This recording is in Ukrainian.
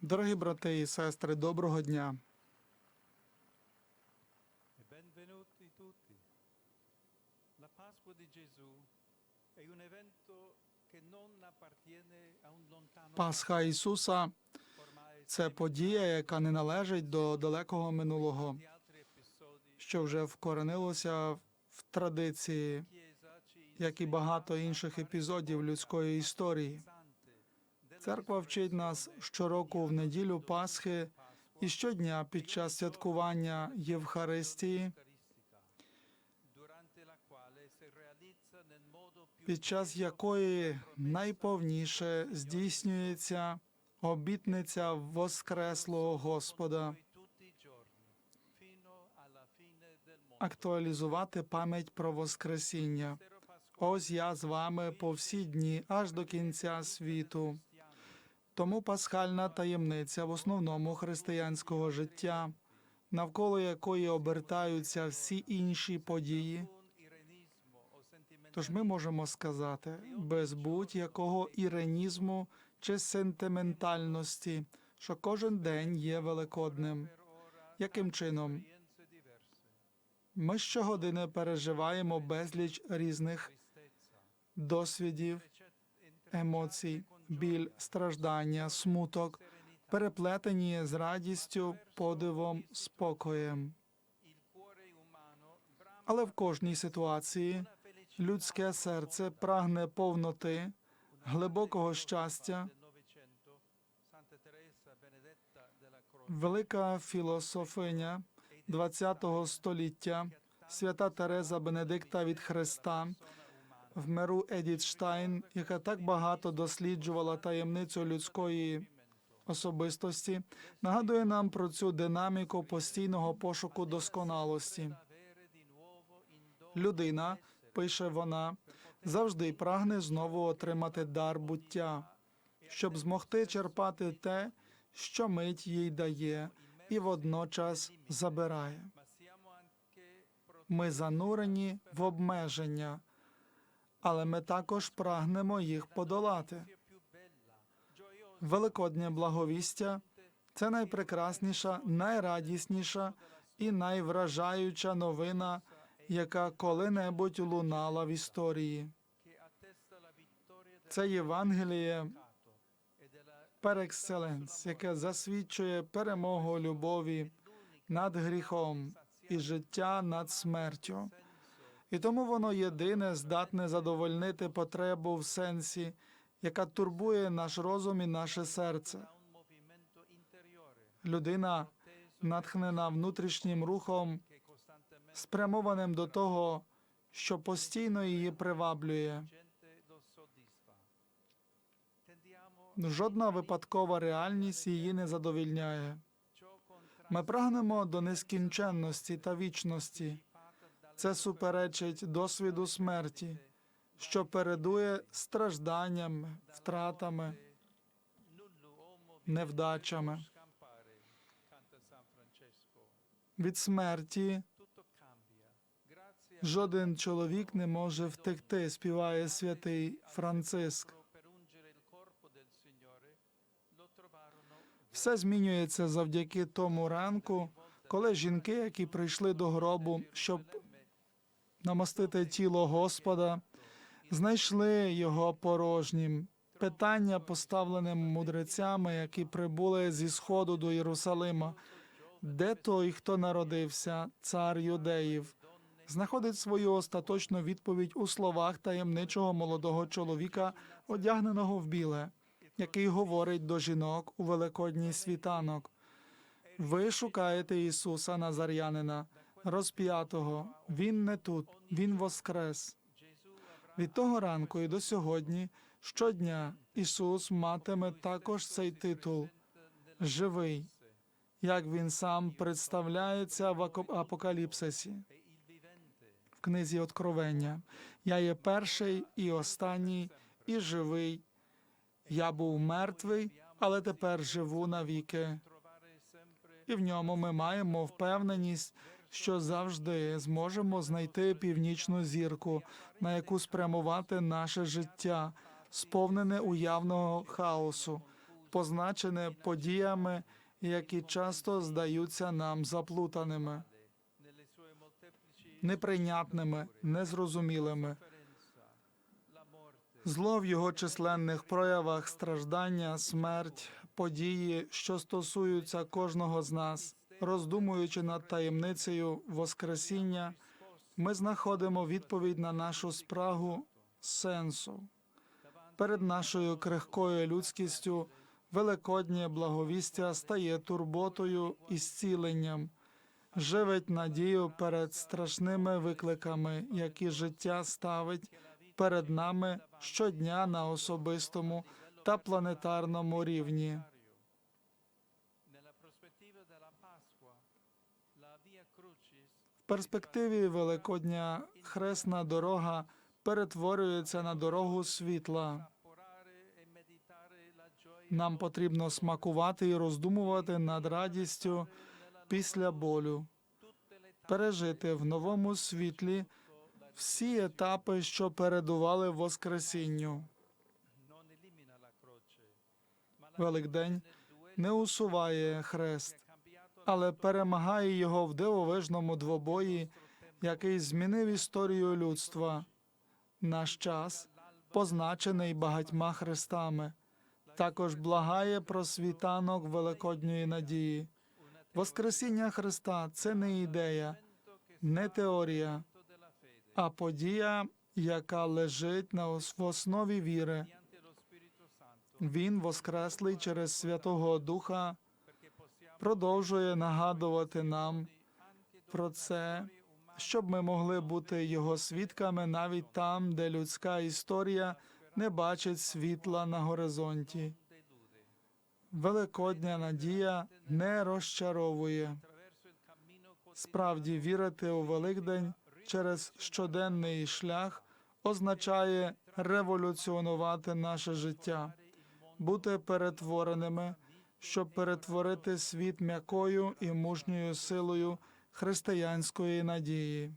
Дорогі брати і сестри, доброго дня. Пасха Ісуса це подія, яка не належить до далекого минулого, що вже вкоренилося в традиції, як і багато інших епізодів людської історії. Церква вчить нас щороку в неділю Пасхи і щодня під час святкування Євхаристії, під час якої найповніше здійснюється обітниця Воскреслого Господа. актуалізувати пам'ять про Воскресіння. Ось я з вами по всі дні, аж до кінця світу. Тому пасхальна таємниця в основному християнського життя, навколо якої обертаються всі інші події. Тож ми можемо сказати, без будь-якого іренізму чи сентиментальності, що кожен день є великодним. Яким чином? Ми щогодини переживаємо безліч різних досвідів, емоцій, біль, страждання, смуток, переплетені з радістю, подивом, спокоєм. Але в кожній ситуації людське серце прагне повноти, глибокого щастя. Велика філософиня ХХ століття, свята Тереза Бенедикта від Христа, в миру Едіт Штайн, яка так багато досліджувала таємницю людської особистості, нагадує нам про цю динаміку постійного пошуку досконалості. Людина, пише вона, завжди прагне знову отримати дар буття, щоб змогти черпати те, що мить їй дає, і водночас забирає. Ми занурені в обмеження, але ми також прагнемо їх подолати. Великоднє благовістя це найпрекрасніша, найрадісніша і найвражаюча новина, яка коли-небудь лунала в історії. Це Євангеліє peccato e della пер екселенс, яке засвідчує перемогу любові над гріхом і життя над смертю. І тому воно єдине здатне задовольнити потребу в сенсі, яка турбує наш розум і наше серце. Людина, натхнена внутрішнім рухом, спрямованим до того, що постійно її приваблює. Жодна випадкова реальність її не задовільняє. Ми прагнемо до нескінченності та вічності. Це суперечить досвіду смерті, що передує стражданнями, втратами, невдачами. Від смерті жоден чоловік не може втекти, співає святий Франциск. Все змінюється завдяки тому ранку, коли жінки, які прийшли до гробу, щоб намастити тіло Господа, знайшли його порожнім. Питання, поставлене мудрецями, які прибули зі сходу до Єрусалима, де той, хто народився, цар юдеїв, знаходить свою остаточну відповідь у словах таємничого молодого чоловіка, одягненого в біле, який говорить до жінок у великодній світанок. Ви шукаєте Ісуса Назарянина, розп'ятого. Він не тут, Він воскрес. Від того ранку і до сьогодні щодня Ісус матиме також цей титул живий, як він сам представляється в Апокаліпсисі в книзі Откровення. Я є перший і останній, і живий. Я був мертвий, але тепер живу навіки. І в ньому ми маємо впевненість, що завжди зможемо знайти північну зірку, на яку спрямувати наше життя, сповнене уявного хаосу, позначене подіями, які часто здаються нам заплутаними, неприйнятними, незрозумілими. Зло в його численних проявах страждання, смерть, події, що стосуються кожного з нас, роздумуючи над таємницею Воскресіння, ми знаходимо відповідь на нашу спрагу сенсу. Перед нашою крихкою людськістю великоднє благовістя стає турботою і зціленням, живить надію перед страшними викликами, які життя ставить перед нами щодня на особистому та планетарному рівні. В перспективі Великодня хресна дорога перетворюється на дорогу світла. e Нам потрібно смакувати і роздумувати над радістю після болю, пережити в новому світлі всі етапи, що передували Воскресінню. Великдень не усуває хрест, але перемагає його в дивовижному двобої, який змінив історію людства. Наш час позначений багатьма хрестами, також благає про світанок великодньої надії. Воскресіння Христа це не ідея, не теорія, а подія, яка лежить на в основі віри. Він, воскреслий через Святого Духа, продовжує нагадувати нам про це, щоб ми могли бути його свідками навіть там, де людська історія не бачить світла на горизонті. Великодня надія не розчаровує. Справді вірити у Великдень через щоденний шлях означає революціонувати наше життя, бути перетвореними, щоб перетворити світ м'якою і мужньою силою християнської надії.